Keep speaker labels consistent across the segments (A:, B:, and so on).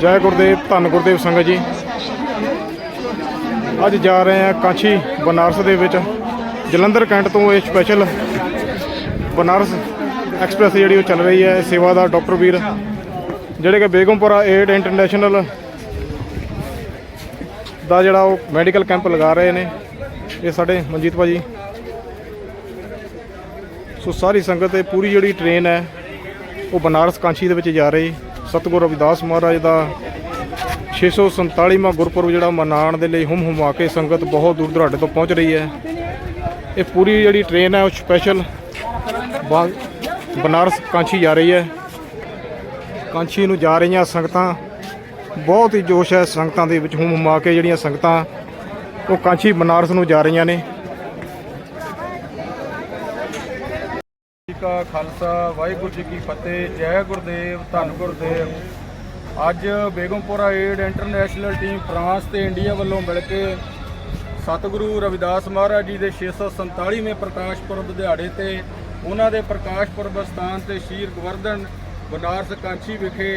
A: ਜੈ ਗੁਰਦੇਵ, ਧੰਨ ਗੁਰਦੇਵ ਸੰਗਤ ਜੀ। ਅੱਜ ਜਾ ਰਹੇ ਹਾਂ ਕਾਂਚੀ ਬਨਾਰਸ ਦੇ ਵਿੱਚ। ਜਲੰਧਰ ਕੈਂਟ ਤੋਂ ਇਹ ਸਪੈਸ਼ਲ ਬਨਾਰਸ ਐਕਸਪ੍ਰੈਸ ਜਿਹੜੀ ਉਹ ਚੱਲ ਰਹੀ ਹੈ ਸੇਵਾਦਾਰ ਡਾਕਟਰ ਵੀਰ। ਜਿਹੜੇ ਕਿ ਬੇਗਮਪੁਰਾ ਏਡ ਇੰਟਰਨੈਸ਼ਨਲ ਦਾ ਜਿਹੜਾ ਉਹ ਮੈਡੀਕਲ ਕੈਂਪ ਲਗਾ ਰਹੇ ਨੇ। ਇਹ ਸਾਡੇ ਮਨਜੀਤ ਭਾਜੀ ਸੋ ਸਾਰੀ ਸੰਗਤ ਇਹ ਪੂਰੀ ਜਿਹੜੀ ਟ੍ਰੇਨ ਹੈ, ਉਹ ਬਨਾਰਸ ਕਾਂਚੀ ਦੇ ਵਿੱਚ ਜਾ ਰਹੀ। ਸਤਿਗੁਰੂ ਰਵਿਦਾਸ ਮਹਾਰਾਜ ਦਾ 647ਵਾਂ ਗੁਰਪੁਰਬ ਜਿਹੜਾ ਮਨਾਉਣ ਦੇ ਲਈ ਹੁਮ ਹੁਮਾ ਕੇ ਸੰਗਤ ਬਹੁਤ ਦੂਰ ਦੁਰਾਡੇ ਤੋਂ ਪਹੁੰਚ ਰਹੀ ਹੈ। ਇਹ ਪੂਰੀ ਜਿਹੜੀ ਟ੍ਰੇਨ ਹੈ, ਉਹ ਸਪੈਸ਼ਲ ਬਨਾਰਸ ਕਾਂਚੀ ਜਾ ਰਹੀ ਹੈ। ਕਾਂਚੀ ਨੂੰ ਜਾ ਰਹੀਆਂ ਸੰਗਤਾਂ, ਬਹੁਤ ਹੀ ਜੋਸ਼ ਹੈ ਸੰਗਤਾਂ ਦੇ ਵਿੱਚ ਹੁਮ ਹੁਮਾ ਕੇ ਜਿਹੜੀਆਂ ਸੰਗਤਾਂ, ਉਹ ਕਾਂਚੀ ਬਨਾਰਸ ਨੂੰ ਜਾ ਰਹੀਆਂ ਨੇ।
B: ਕਾ ਖਾਲਸਾ, ਵਾਹਿਗੁਰੂ ਜੀ ਕੀ ਫਤਿਹ, ਜੈ ਗੁਰਦੇਵ, ਧੰਨ ਗੁਰਦੇਵ। ਅੱਜ Begampura aid international team France ਤੇ ਇੰਡੀਆ ਵੱਲੋਂ ਮਿਲ ਕੇ ਸਤਿਗੁਰੂ ਰਵਿਦਾਸ ਮਹਾਰਾਜ ਜੀ ਦੇ 647ਵੇਂ ਪ੍ਰਕਾਸ਼ ਪੁਰਬ ਦਿਹਾੜੇ ਤੇ ਉਹਨਾਂ ਦੇ ਪ੍ਰਕਾਸ਼ ਪੁਰਬ ਸਥਾਨ ਤੇ ਸ਼ੀਰ ਗਵਰਧਨ ਬਨਾਰਸ ਕਾਂਚੀ ਵਿਖੇ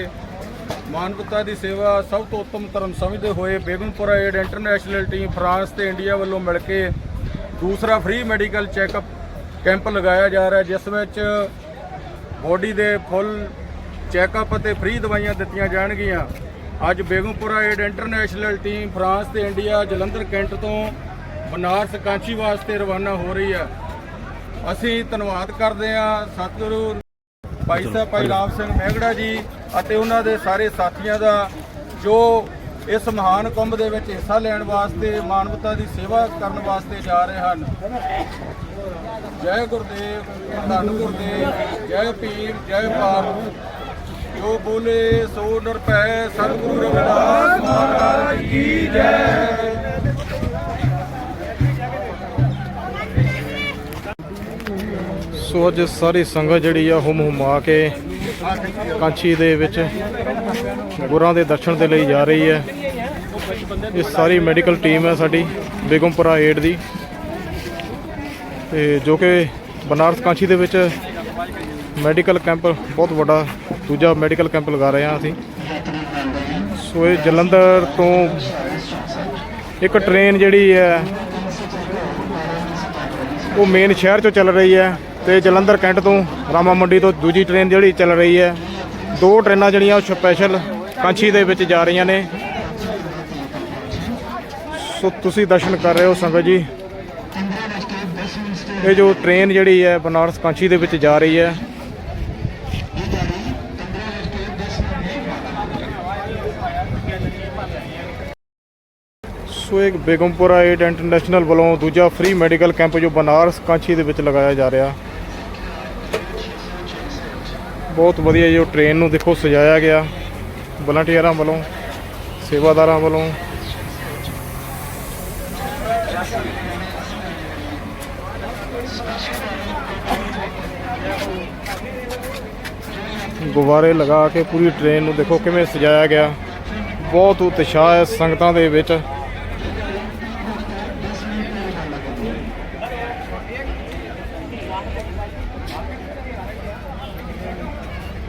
B: ਮਾਨਵਤਾ ਦੀ ਸੇਵਾ ਸਭ ਤੋਂ ਉੱਤਮ ਧਰਮ ਸਮਝਦੇ ਹੋਏ Begampura aid international team France ਤੇ ਇੰਡੀਆ ਵੱਲੋਂ ਮਿਲ ਕੇ ਦੂਸਰਾ ਫ੍ਰੀ ਮੈਡੀਕਲ ਚੈੱਕਅਪ ਕੈਂਪ ਲਗਾਇਆ ਜਾ ਰਿਹਾ ਜਿਸ ਵਿੱਚ ਬੋਡੀ ਦੇ ਫੁੱਲ ਚੈੱਕਅਪ ਅਤੇ ਫ੍ਰੀ ਦਵਾਈਆਂ ਦਿੱਤੀਆਂ ਜਾਣਗੀਆਂ। ਅੱਜ Begampura aid international team France ਤੇ ਇੰਡੀਆ ਜਲੰਧਰ ਕੈਂਟ ਤੋਂ ਬਨਾਰਸ ਕਾਂਚੀ ਵਾਸਤੇ ਰਵਾਨਾ ਹੋ ਰਹੀ ਹੈ। ਅਸੀਂ ਧੰਨਵਾਦ ਕਰਦੇ ਹਾਂ ਸਤਿਗੁਰੂ ਭਾਈ ਸਾਹਿਬ ਭਾਈ ਰਾਮ ਸਿੰਘ ਮਹਿਗੜਾ ਜੀ ਅਤੇ ਉਹਨਾਂ ਦੇ ਸਾਰੇ ਸਾਥੀਆਂ ਦਾ ਜੋ ਇਸ ਮਹਾਨ ਕੁੰਭ ਦੇ ਵਿੱਚ ਹਿੱਸਾ ਲੈਣ ਵਾਸਤੇ ਮਾਨਵਤਾ ਦੀ ਸੇਵਾ ਕਰਨ ਵਾਸਤੇ ਜਾ ਰਹੇ ਹਨ। ਜੈ ਗੁਰਦੇਵ, ਧੰਨ ਗੁਰਦੇਵ, ਜੈ ਪੀਰ ਜੈ ਬਾਪ ਜੋ ਬੋਲੇ, ਸੋ ਨਿਰਭੈ ਸਤਿਗੁਰੂ ਰਵਿਦਾਸ ਮਹਾਰਾਜ ਕੀ ਜੈ।
A: ਸੋ ਅੱਜ ਸਾਰੀ ਸੰਗਤ ਜਿਹੜੀ ਆ, ਹੁਮ ਹੁਮਾ ਕੇ ਕਾਂਚੀ ਦੇ ਵਿੱਚ ਗੁਰਾਂ ਦੇ ਦਰਸ਼ਨ ਦੇ ਲਈ ਜਾ ਰਹੀ ਹੈ। ਇਹ ਸਾਰੀ ਮੈਡੀਕਲ ਟੀਮ ਹੈ ਸਾਡੀ, ਬੇਗਮਪੁਰਾ ਏਡ ਦੀ। ਤੇ ਜੋ ਕਿ ਬਨਾਰਸ ਕਾਂਚੀ ਦੇ ਵਿੱਚ ਮੈਡੀਕਲ ਕੈਂਪ ਬਹੁਤ ਵੱਡਾ ਦੂਜਾ ਮੈਡੀਕਲ ਕੈਂਪ ਲਗਾ ਰਹੇ ਹਾਂ ਅਸੀਂ। ਸੋ ਇਹ ਜਲੰਧਰ ਤੋਂ ਇੱਕ ਟ੍ਰੇਨ ਜਿਹੜੀ ਹੈ, ਉਹ ਮੇਨ ਸ਼ਹਿਰ ਚੋਂ ਚੱਲ ਰਹੀ ਹੈ ਤੇ ਜਲੰਧਰ ਕੈਂਟ ਤੋਂ ਰਾਮਾ ਮੰਡੀ ਤੋਂ ਦੂਜੀ ਟ੍ਰੇਨ ਜਿਹੜੀ ਚੱਲ ਰਹੀ ਹੈ। ਦੋ ਟ੍ਰੇਨਾਂ ਜਿਹੜੀਆਂ ਉਹ ਸਪੈਸ਼ਲ ਕਾਂਚੀ ਦੇ ਵਿੱਚ ਜਾ ਰਹੀਆਂ ਨੇ। ਸੋ ਤੁਸੀਂ ਦਰਸ਼ਨ ਕਰ ਰਹੇ ਹੋ ਸੰਗਤ ਜੀ। ਇਹ ਜੋ ਟ੍ਰੇਨ ਜਿਹੜੀ ਹੈ ਬਨਾਰਸ ਕਾਂਚੀ ਦੇ ਵਿੱਚ ਜਾ ਰਹੀ ਹੈ। ਸੋ ਇੱਕ ਬੇਗਮਪੁਰਾ ਏਡ ਇੰਟਰਨੈਸ਼ਨਲ ਵੱਲੋਂ ਦੂਜਾ ਫ੍ਰੀ ਮੈਡੀਕਲ ਕੈਂਪ ਜੋ ਬਨਾਰਸ ਕਾਂਚੀ ਦੇ ਵਿੱਚ ਲਗਾਇਆ ਜਾ ਰਿਹਾ। ਬਹੁਤ ਵਧੀਆ ਜੋ ਟ੍ਰੇਨ ਨੂੰ ਦੇਖੋ ਸਜਾਇਆ ਗਿਆ। ਵਲੰਟੀਅਰਾਂ ਵੱਲੋਂ, ਸੇਵਾਦਾਰਾਂ ਵੱਲੋਂ ਗੁਬਾਰੇ ਲਗਾ ਕੇ ਪੂਰੀ ਟ੍ਰੇਨ ਨੂੰ ਦੇਖੋ ਕਿਵੇਂ ਸਜਾਇਆ ਗਿਆ। ਬਹੁਤ ਉਤਸ਼ਾਹ ਹੈ ਸੰਗਤਾਂ ਦੇ ਵਿੱਚ।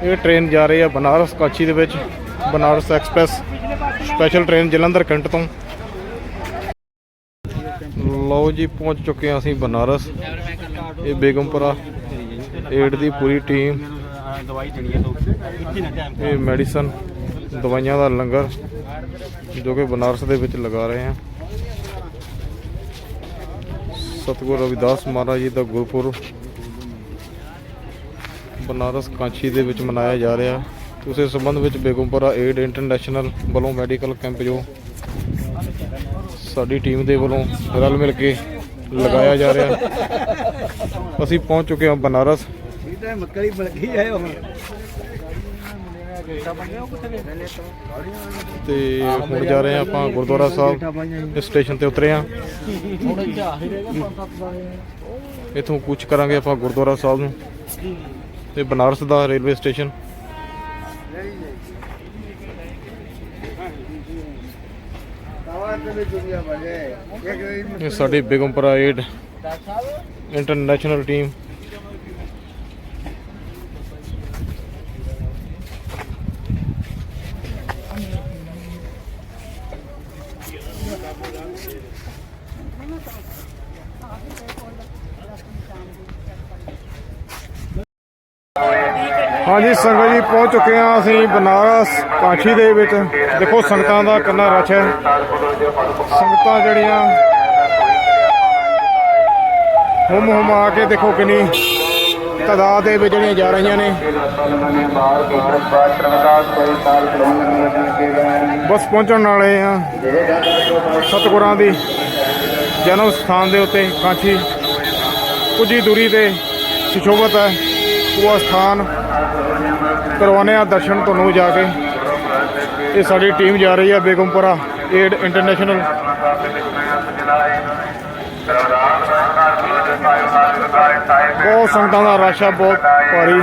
A: ਇਹ ਟ੍ਰੇਨ ਜਾ ਰਹੀ ਹੈ ਬਨਾਰਸ, ਕਾਚੀ ਦੇ ਵਿੱਚ, Banaras express special train Jalandhar cantt ਤੋਂ। ਲਓ ਜੀ, ਪਹੁੰਚ ਚੁੱਕੇ ਹਾਂ ਅਸੀਂ ਬਨਾਰਸ। ਇਹ ਬੇਗਮਪੁਰਾ ਏਡ ਦੀ ਪੂਰੀ ਟੀਮ
B: ਦਵਾਈ ਦੇਣੀ ਹੈ
A: ਇਹ ਮੈਡੀਸਨ ਦਵਾਈਆਂ ਦਾ ਲੰਗਰ ਜੋ ਕਿ ਬਨਾਰਸ ਦੇ ਵਿੱਚ ਲਗਾ ਰਹੇ ਹਾਂ। ਸਤਿਗੁਰੂ ਰਵਿਦਾਸ ਮਹਾਰਾਜ ਜੀ ਦਾ ਗੁਰਪੁਰਬ ਬਨਾਰਸ ਕਾਂਚੀ ਦੇ ਵਿੱਚ ਮਨਾਇਆ ਜਾ ਰਿਹਾ। ਉਸੇ ਸੰਬੰਧ ਵਿੱਚ ਬੇਗਮਪੁਰਾ ਏਡ ਇੰਟਰਨੈਸ਼ਨਲ ਵੱਲੋਂ ਮੈਡੀਕਲ ਕੈਂਪ ਜੋ ਸਾਡੀ ਟੀਮ ਦੇ ਵੱਲੋਂ ਰਲ ਮਿਲ ਕੇ ਲਗਾਇਆ ਜਾ ਰਿਹਾ। ਅਸੀਂ ਪਹੁੰਚ ਚੁੱਕੇ ਹਾਂ ਬਨਾਰਸ।
B: ਮੱਕੜੀ ਬਣ ਗਈ ਹੁਣ।
A: ਤੇ ਹੁਣ ਜਾ ਰਹੇ ਹਾਂ ਆਪਾਂ ਗੁਰਦੁਆਰਾ ਸਾਹਿਬ। ਇਸ ਸਟੇਸ਼ਨ ਤੇ ਉਤਰੇ ਹਾਂ। ਇਥੋਂ ਕੁਝ ਕਰਾਂਗੇ ਆਪਾਂ ਗੁਰਦੁਆਰਾ ਸਾਹਿਬ ਨੂੰ। ਤੇ ਬਨਾਰਸ ਦਾ ਰੇਲਵੇ ਸਟੇਸ਼ਨ। ਇਹ ਸਾਡੀ ਬਿਗਮਪੁਰਾ ਏਡ ਇੰਟਰਨੈਸ਼ਨਲ ਟੀਮ ਹਾਂਜੀ ਸੰਗਤ ਜੀ, ਪਹੁੰਚ ਚੁੱਕੇ ਹਾਂ ਅਸੀਂ ਬਨਾਰਸ ਕਾਂਠੀ ਦੇ ਵਿੱਚ। ਦੇਖੋ, ਸੰਗਤਾਂ ਦਾ ਕਿੰਨਾ ਰਸ਼ ਹੈ। ਸੰਗਤਾਂ ਜਿਹੜੀਆਂ ਹੁਮ ਹੁਮ ਆ ਕੇ ਦੇਖੋ ਕਿੰਨੀ ਤਾਦਾਦ ਦੇ ਵਿੱਚ ਜਿਹੜੀਆਂ ਜਾ ਰਹੀਆਂ ਨੇ। ਬਸ ਪਹੁੰਚਣ ਵਾਲੇ ਆ ਸਤਿਗੁਰਾਂ ਦੀ ਜਨਮ ਸਥਾਨ ਦੇ ਉੱਤੇ ਕਾਂਠੀ ਕੁਝ ਹੀ ਦੂਰੀ ਤੇ ਸੁਸ਼ੋਭਤ ਹੈ। ਉਹ ਅਸਥਾਨ ਕਰਵਾਉਂਦੇ ਆ ਦਰਸ਼ਨ ਤੁਹਾਨੂੰ ਜਾ ਕੇ। ਇਹ ਸਾਡੀ ਟੀਮ ਜਾ ਰਹੀ ਹੈ ਬੇਗਮਪੁਰਾ ਏਡ ਇੰਟਰਨੈਸ਼ਨਲ ਬਹੁਤ ਸੰਗਤਾਂ ਦਾ ਰਸ਼ ਹੈ ਬਹੁਤ ਭਾਰੀ।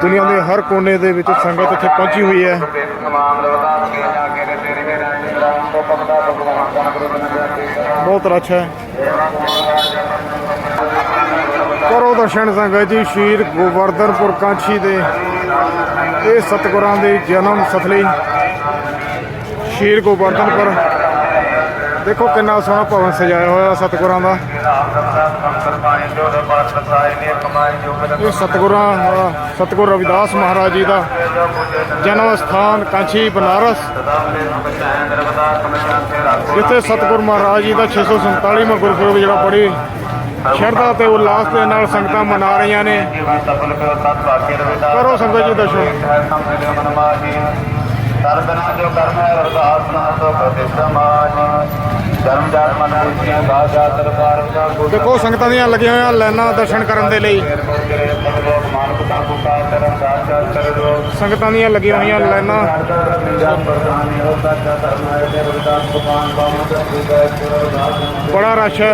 A: ਦੁਨੀਆ ਦੇ ਹਰ ਕੋਨੇ ਦੇ ਵਿੱਚ ਸੰਗਤ ਇੱਥੇ ਪਹੁੰਚੀ ਹੋਈ ਹੈ। ਬਹੁਤ ਰਸ਼ ਹੈ। ਕਰੋ ਦਰਸ਼ਨ ਸੰਗਤ ਜੀ, ਸ਼ਹੀਦ ਗੋਵਰਧਨਪੁਰ ਕਾਂਛੀ ਦੇ। ਇਹ ਸਤਿਗੁਰਾਂ ਦੇ ਜਨਮ ਸਥਲੀ ਸ਼ਹੀਦ ਗੋਵਰਧਨਪੁਰ ਦੇਖੋ ਕਿੰਨਾ ਸੋਹਣਾ ਭਵਨ ਸਜਾਇਆ ਹੋਇਆ ਸਤਿਗੁਰਾਂ ਦਾ। ਇਹ ਸਤਿਗੁਰਾਂ ਦਾ ਸਤਿਗੁਰ ਰਵਿਦਾਸ ਮਹਾਰਾਜ ਜੀ ਦਾ ਜਨਮ ਸਥਾਨ ਕਾਂਚੀ ਬਨਾਰਸ। ਜਿੱਥੇ ਸਤਿਗੁਰ ਮਹਾਰਾਜ ਜੀ ਦਾ 647ਵਾਂ ਗੁਰਪੁਰਬ ਜਿਹੜਾ ਬੜੀ ਸ਼ਰਧਾ ਤੇ ਉਲਾਸ ਦੇ ਨਾਲ ਸੰਗਤਾਂ ਮਨਾ ਰਹੀਆਂ ਨੇ। ਕਰੋ ਸੰਗਤ ਜੀ ਦਰਸ਼ਨ।
C: ਸਰਬਨਾ ਜੋ ਕਰਮ ਹੈ ਅਰਦਾਸ ਨਾ ਤੋ ਪ੍ਰਤਿਸ਼ਠ ਸਮਾਜ ਧਰਮ ਜਾਤ ਮਨ ਪੁੱਛਿਆ ਗਾ ਦਾ
A: ਦੇਖੋ ਸੰਗਤਾਂ ਦੀਆਂ ਲੱਗੀਆਂ ਹੋਈਆਂ ਲਾਈਨਾਂ ਦਰਸ਼ਨ ਕਰਨ ਦੇ ਲਈ। ਸੰਗਤਾਂ ਦੀਆਂ ਲੱਗੀਆਂ ਹੋਈਆਂ ਲਾਈਨਾਂ। ਬੜਾ ਰਸ਼ ਹੈ।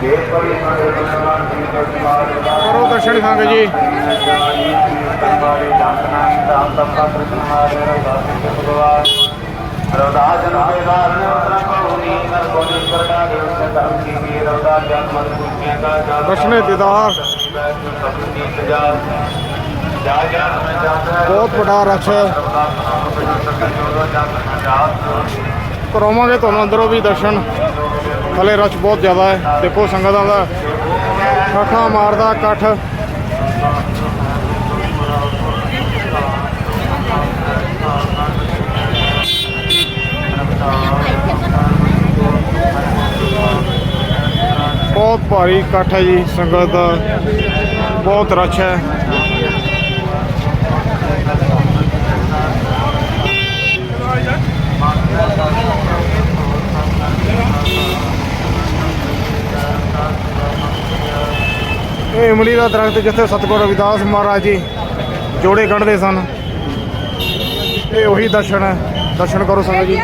C: ਦੇਸ਼ ਪਰਿ
A: ਕਰੋ ਦਰਸ਼ਨ ਸੰਗਤ ਜੀ।
C: ਹਮਾਰੇ ਰਵਦਾਸ ਜਨ ਬੇਦਾਰ ਨੇ ਉਤਰਾ ਕਹੁਨੀ
A: ਦੀਦਾਰ ਬਹੁਤ ਵੱਡਾ ਰਸ਼ ਹੈ। ਕਰਾਵਾਂਗੇ ਤੁਹਾਨੂੰ ਅੰਦਰੋਂ ਵੀ ਦਰਸ਼ਨ। ਹਲੇ ਰਸ਼ ਬਹੁਤ ਜ਼ਿਆਦਾ ਹੈ। ਦੇਖੋ ਸੰਗਤਾਂ ਦਾ ਠਾਠਾ ਮਾਰਦਾ ਇਕੱਠ। ਬਹੁਤ ਭਾਰੀ ਇਕੱਠ ਹੈ ਜੀ, ਸੰਗਤ ਦਾ। ਬਹੁਤ ਰਸ਼ ਹੈ। ਇਹ ਇਮਲੀ ਦਾ ਦਰਖਤ ਜਿੱਥੇ ਸਤਿਗੁਰ ਰਵਿਦਾਸ ਮਹਾਰਾਜ ਜੀ ਜੋੜੇ ਕੱਢਦੇ ਸਨ। ਇਹ ਉਹੀ ਦਰਸ਼ਨ ਹੈ। ਦਰਸ਼ਨ ਕਰੋ ਸੰਗਤ ਜੀ।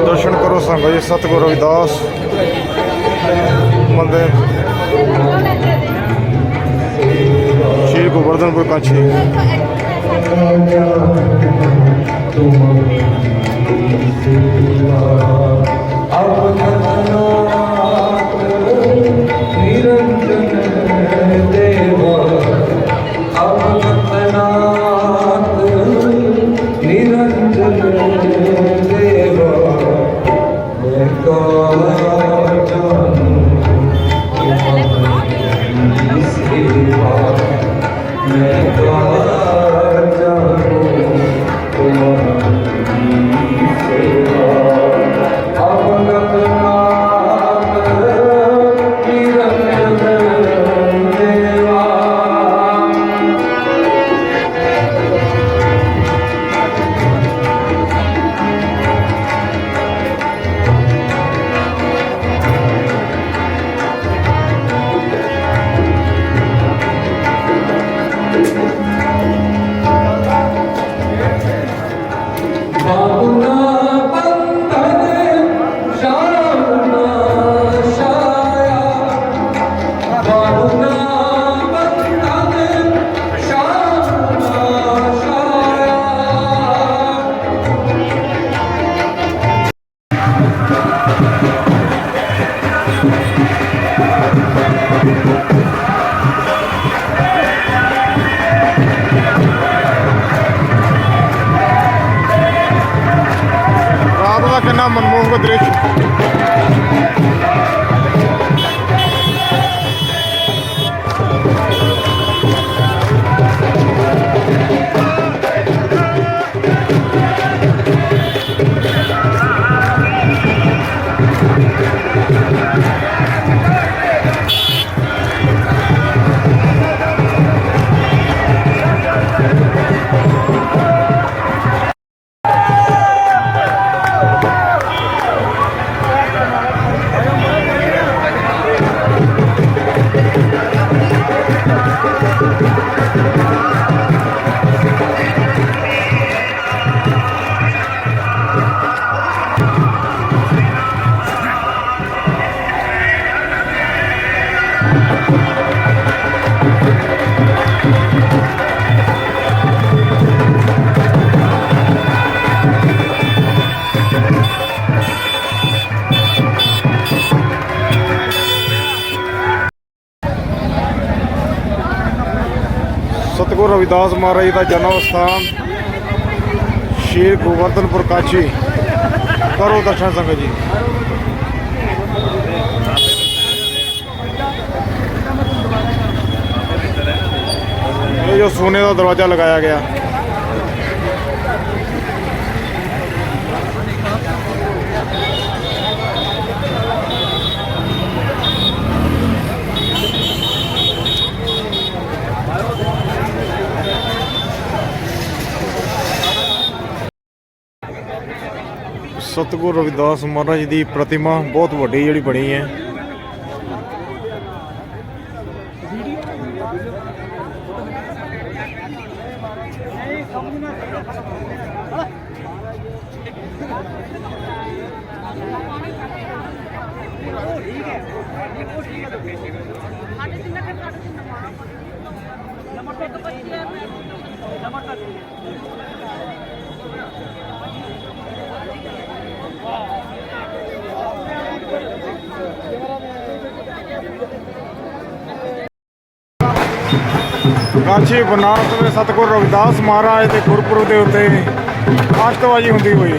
A: ਦਰਸ਼ਨ ਕਰੋ ਸੰਗਤ ਜੀ ਸਤਿਗੁਰ ਰਵਿਦਾਸ ਮੰਦਿਰ গোবর্ধনপুর কাছে। তোমার ਰਵਿਦਾਸ ਮਹਾਰਾਜ ਦਾ ਜਨਮ ਸਥਾਨ ਸ਼੍ਰੀ ਗੋਵਰਧਨਪੁਰ ਕਾਸ਼ੀ ਕਰੋ ਦਰਸ਼ਨ ਸੰਗਤ ਜੀ। ਇਹ ਜੋ ਸੋਨੇ ਦਾ ਦਰਵਾਜ਼ਾ ਲਗਾਇਆ ਗਿਆ। ਸਤਿਗੁਰੂ ਰਵਿਦਾਸ ਮਹਾਰਾਜ ਦੀ ਪ੍ਰਤਿਮਾ ਬਹੁਤ ਵੱਡੀ ਜਿਹੜੀ ਬਣੀ ਹੈ। ਸ਼੍ਰੀ ਬਨਾਰਸ ਵਿੱਚ ਸਤਿਗੁਰੂ ਰਵਿਦਾਸ ਮਹਾਰਾਜ ਦੇ ਗੁਰਪੁਰਬ ਦੇ ਉੱਤੇ ਆਸ਼ਤਵਾਜੀ ਹੁੰਦੀ ਹੋਈ।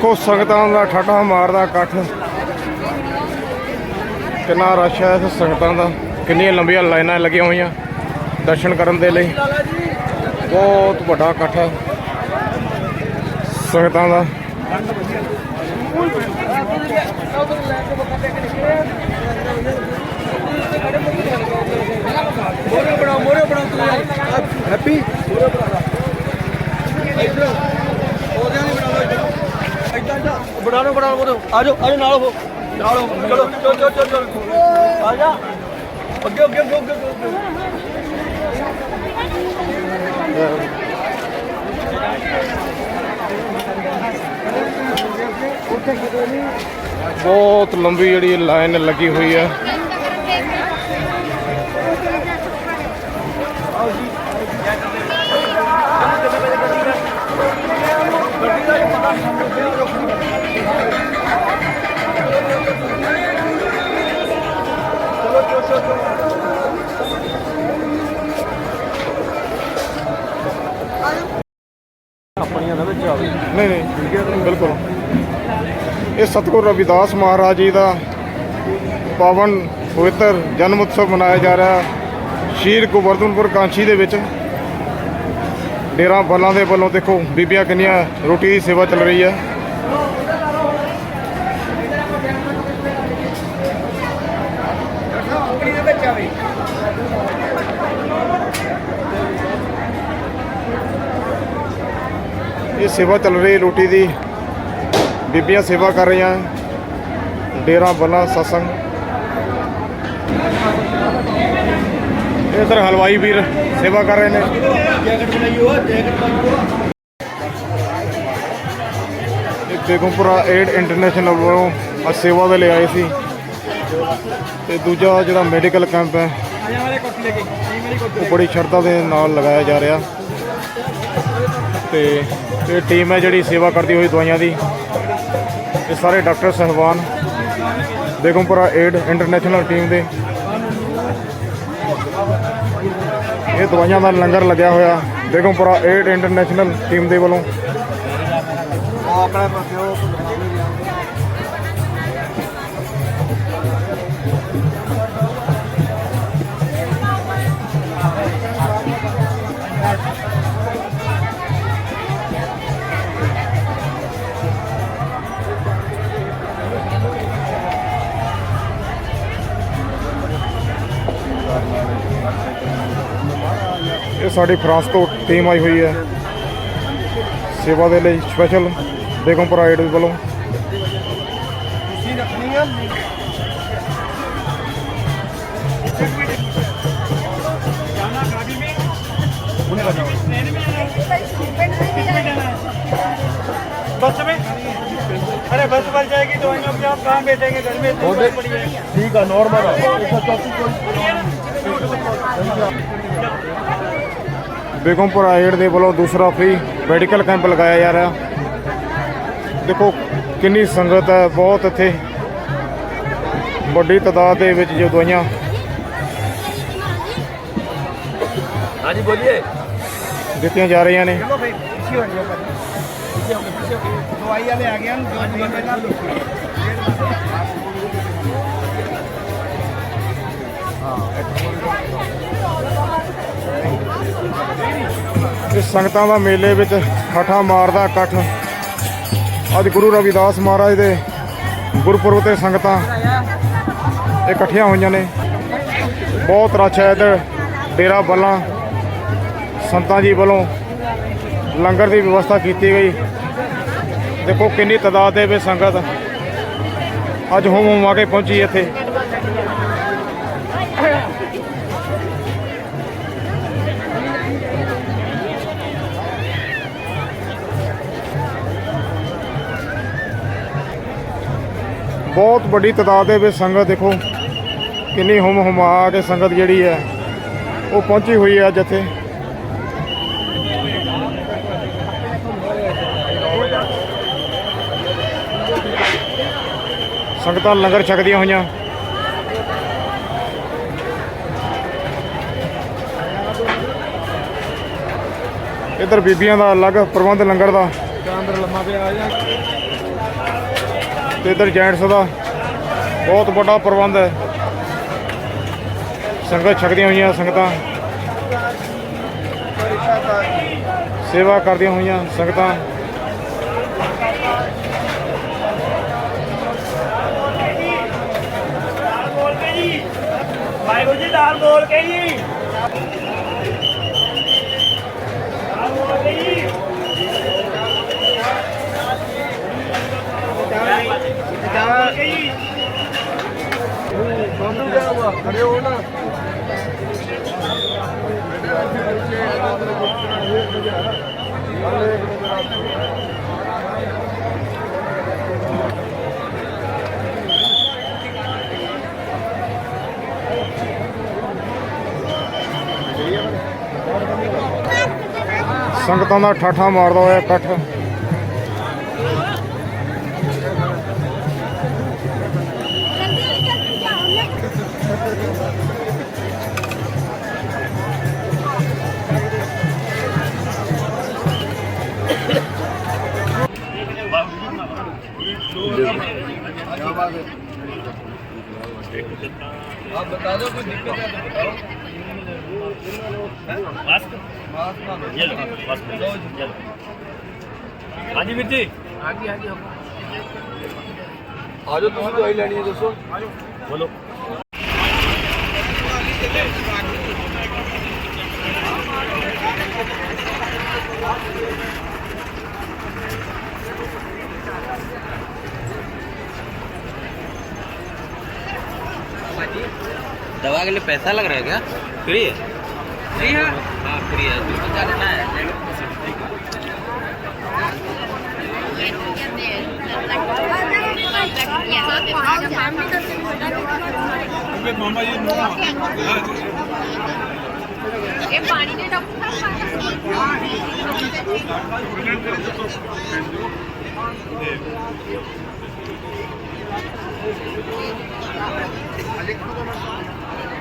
A: ਦੇਖੋ ਸੰਗਤਾਂ ਦਾ ਠਾਠਾ ਮਾਰਦਾ ਇਕੱਠ। ਕਿੰਨਾ ਰਸ਼ ਹੈ ਇਸ ਸੰਗਤਾਂ ਦਾ। ਕਿੰਨੀਆਂ ਲੰਬੀਆਂ ਲਾਈਨਾਂ ਲੱਗੀਆਂ ਹੋਈਆਂ ਦਰਸ਼ਨ ਕਰਨ ਦੇ ਲਈ। ਬਹੁਤ ਵੱਡਾ ਇਕੱਠ ਹੈ ਸੰਗਤਾਂ ਦਾ।
B: ਮੋਰੇ ਬਣਾਓ ਮੋਰੇ ਬਣਾਓ ਤੁਸੀਂ। ਹੈਪੀ ਮੋਰੇ ਬਣਾ ਇਧਰ ਉਹਦੇ ਨਹੀਂ ਬਣਾ ਲਓ ਬੜਾ ਇਦਾਂ ਬਣਾ ਲਓ ਬਣਾ ਲਓ। ਨਾਲ ਹੋ। ਨਾਲ ਹੋ। ਚਲੋ ਚਲੋ ਚਲੋ ਚਲੋ ਆ ਜਾ। ਅੱਗੇ ਅੱਗੇ ਅੱਗੇ ਅੱਗੇ।
A: ਬਹੁਤ ਲੰਬੀ ਜਿਹੜੀ ਲਾਈਨ ਲੱਗੀ ਹੋਈ ਹੈ। ਬਿਲਕੁਲ ਇਹ ਸਤਿਗੁਰੂ ਰਵਿਦਾਸ ਮਹਾਰਾਜ ਜੀ ਦਾ ਪਾਵਨ ਪਵਿੱਤਰ ਜਨਮ ਉਤਸਵ ਮਨਾਇਆ ਜਾ ਰਿਹਾ ਸ਼ੀਰ ਗੋਵਰਧਨਪੁਰ ਕਾਂਚੀ ਦੇ ਵਿੱਚ। ਡੇਰਾ ਬੱਲਾਂ ਦੇ ਵੱਲੋਂ ਦੇਖੋ, ਬੀਬੀਆਂ ਕਿੰਨੀਆਂ ਰੋਟੀ ਦੀ ਸੇਵਾ ਚੱਲ ਰਹੀ ਹੈ। ਇਹ ਸੇਵਾ ਚੱਲ ਰਹੀ ਰੋਟੀ ਦੀ। ਬੀਬੀਆਂ ਸੇਵਾ ਕਰ ਰਹੀਆਂ, ਡੇਰਾ ਬੱਲਾ ਸਤਸੰਗ। ਇਧਰ ਹਲਵਾਈ ਵੀਰ ਸੇਵਾ ਕਰ ਰਹੇ ਨੇ।
B: ਜੈਕਟ ਬਣਾਈਓ ਜੈਕਟ ਬਣਾਈਓ
A: ਇਹ ਬੇਗਮਪੁਰਾ ਏਡ ਇੰਟਰਨੈਸ਼ਨਲ ਵੱਲੋਂ ਅੱਜ ਸੇਵਾ ਦੇ ਲਈ ਆਏ ਸੀ। ਤੇ ਦੂਜਾ ਜਿਹੜਾ ਮੈਡੀਕਲ ਕੈਂਪ ਹੈ, ਉਹ ਬੜੀ ਸ਼ਰਧਾ ਦੇ ਨਾਲ ਲਗਾਇਆ ਜਾ ਰਿਹਾ। ਤੇ ਇਹ ਟੀਮ ਹੈ ਜਿਹੜੀ ਸੇਵਾ ਕਰਦੀ ਹੋਈ ਦਵਾਈਆਂ ਦੀ। ਇਹ ਸਾਰੇ ਡਾਕਟਰ ਸਹਿਬਾਨ ਬੇਗਮਪੁਰਾ ਏਡ ਇੰਟਰਨੈਸ਼ਨਲ ਟੀਮ ਦੇ। ਇਹ ਦਵਾਈਆਂ ਦਾ ਲੰਗਰ ਲੱਗਿਆ ਹੋਇਆ ਬੇਗਮਪੁਰਾ ਏਡ ਇੰਟਰਨੈਸ਼ਨਲ ਟੀਮ ਦੇ ਵੱਲੋਂ।
B: ਆਪਣਾ ਪਰਫਿਓ
A: ਸਾਡੀ ਫਰਾਂਸ ਤੋਂ ਟੀਮ ਆਈ ਹੋਈ ਹੈ ਸੇਵਾ ਦੇ ਲਈ ਸਪੈਸ਼ਲ ਬੇਗਮਪੁਰਾ ਏਡ ਵੱਲੋਂ
B: ਤੁਸੀਂ ਰੱਖਣੀ ਆ बस में अरे बस बल जाएगी तो वहीं अपने आप कहाँ बैठेंगे घर में इतनी बर्फ पड़ी है ठीक है नॉर्मल
A: ਬੇਗਮਪੁਰ ਆਇੜ ਦੇ ਵੱਲੋਂ ਦੂਸਰਾ ਫ੍ਰੀ ਮੈਡੀਕਲ ਕੈਂਪ ਲਗਾਇਆ ਜਾ ਰਿਹਾ। ਦੇਖੋ ਕਿੰਨੀ ਸੰਗਤ ਹੈ ਬਹੁਤ ਇੱਥੇ। ਵੱਡੀ ਤਦਾਦ ਦੇ ਵਿੱਚ ਜੋ ਦਵਾਈਆਂ।
B: ਹਾਂਜੀ ਬੋਲੀਏ।
A: ਦਿੱਤੀਆਂ ਜਾ ਰਹੀਆਂ ਨੇ। ਇਸ ਸੰਗਤਾਂ ਦਾ ਮੇਲੇ ਵਿੱਚ ਠਾਠਾ ਮਾਰਦਾ ਇਕੱਠ। ਅੱਜ ਗੁਰੂ ਰਵਿਦਾਸ ਮਹਾਰਾਜ ਦੇ ਗੁਰਪੁਰਬ ਤੇ ਸੰਗਤਾਂ ਇਕੱਠੀਆਂ ਹੋਈਆਂ ਨੇ। ਬਹੁਤ ਰਸ਼ ਹੈ ਇੱਧਰ, ਡੇਰਾ ਬੱਲਾਂ ਸੰਤਾਂ ਜੀ ਵੱਲੋਂ ਲੰਗਰ ਦੀ ਵਿਵਸਥਾ ਕੀਤੀ ਗਈ। ਦੇਖੋ ਕਿੰਨੀ ਤਾਦਾਦ ਦੇ ਵਿੱਚ ਸੰਗਤ ਅੱਜ ਹੋਮ ਹੋਮ ਆ ਕੇ ਪਹੁੰਚੀ ਇੱਥੇ। ਬਹੁਤ ਵੱਡੀ ਤਦਾਦ ਦੇ ਵਿੱਚ ਸੰਗਤ ਦੇਖੋ, ਕਿੰਨੀ ਹੁਮ ਹੁਮਾ ਕੇ ਸੰਗਤ ਜਿਹੜੀ ਹੈ, ਉਹ ਪਹੁੰਚੀ ਹੋਈ ਹੈ ਅੱਜ ਇੱਥੇ। ਸੰਗਤਾਂ ਲੰਗਰ ਛਕਦੀਆਂ ਹੋਈਆਂ। ਇੱਧਰ ਬੀਬੀਆਂ ਦਾ ਅਲੱਗ ਪ੍ਰਬੰਧ ਲੰਗਰ ਦਾ।
B: ਅੰਦਰ ਲੰਮਾ ਪਿਆ ਆ ਜਾ।
A: ਤੇ ਇਧਰ ਜੈਂਟਸ ਦਾ ਬਹੁਤ ਵੱਡਾ ਪ੍ਰਬੰਧ ਹੈ। ਸੰਗਤ ਛਕਦੀਆਂ ਹੋਈਆਂ ਸੰਗਤਾਂ। ਸੇਵਾ ਕਰਦੀਆਂ ਹੋਈਆਂ ਸੰਗਤਾਂ।
D: ਵਾਹਿਗੁਰੂ ਜੀ, ਦਾਲ ਬੋਲ ਕੇ ਜੀ ਦਾਲ ਬੋਲ ਕੇ ਜੀ ਦਾਲ ਬੋਲ ਕੇ ਜੀ
B: ਖੜੇ ਹੋ ਨਾ
A: ਸੰਗਤਾਂ ਦਾ ਠਾਠਾ ਮਾਰਦਾ ਹੋਇਆ ਇਕੱਠ।
B: हाँ
D: जी वीर जी।
B: आज जी तुम दवाई लैनी है दसो
D: बोलो।
E: दवा के लिए पैसा लग रहा है क्या? फ्री है? फ्री है हाँ फ्री है तो चलना है
F: मामा ये ये पानी दे डॉक्टर